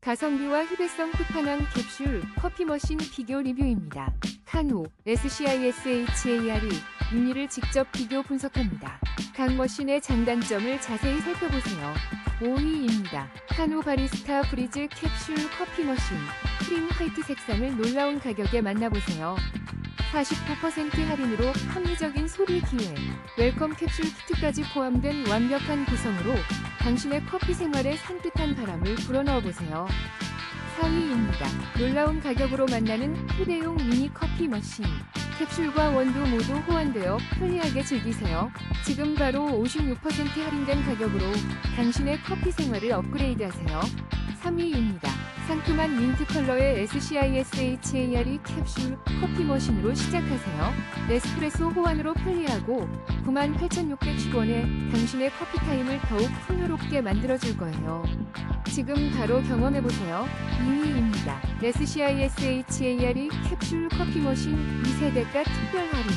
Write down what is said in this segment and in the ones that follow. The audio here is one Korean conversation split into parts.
가성비와 흡외성 끝판왕 캡슐 커피 머신 비교 리뷰입니다. 카노 SCISHAR이 윤리를 직접 비교 분석합니다. 각 머신의 장단점을 자세히 살펴보세요. 5위입니다. 카노 바리스타 브리즈 캡슐 커피 머신 크림 화이트 색상을 놀라운 가격에 만나보세요. 49% 할인으로 합리적인 소비 기회, 웰컴 캡슐 키트까지 포함된 완벽한 구성으로 당신의 커피 생활에 산뜻한 바람을 불어넣어 보세요. 4위입니다. 놀라운 가격으로 만나는 휴대용 미니 커피 머신. 캡슐과 원두 모두 호환되어 편리하게 즐기세요. 지금 바로 56% 할인된 가격으로 당신의 커피 생활을 업그레이드하세요. 3위입니다. 상큼한 민트 컬러의 SCISHARE 캡슐 커피 머신으로 시작하세요. 네스프레소 호환으로 편리하고 98,610원에 당신의 커피 타임을 더욱 풍요롭게 만들어줄 거예요. 지금 바로 경험해보세요. 2위입니다. SCISHARE 캡슐 커피 머신 2세대가 특별 할인.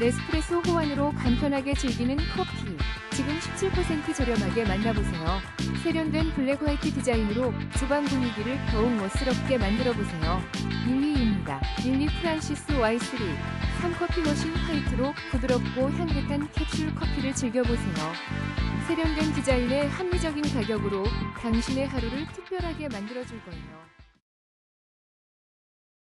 네스프레소 호환으로 간편하게 즐기는 커피. 지금 17% 저렴하게 만나보세요. 세련된 블랙 화이트 디자인으로 주방 분위기를 더욱 멋스럽게 만들어보세요. 1위입니다. 릴리 프란시스 Y3 3커피 머신 화이트로 부드럽고 향긋한 캡슐 커피를 즐겨보세요. 세련된 디자인에 합리적인 가격으로 당신의 하루를 특별하게 만들어줄 거예요.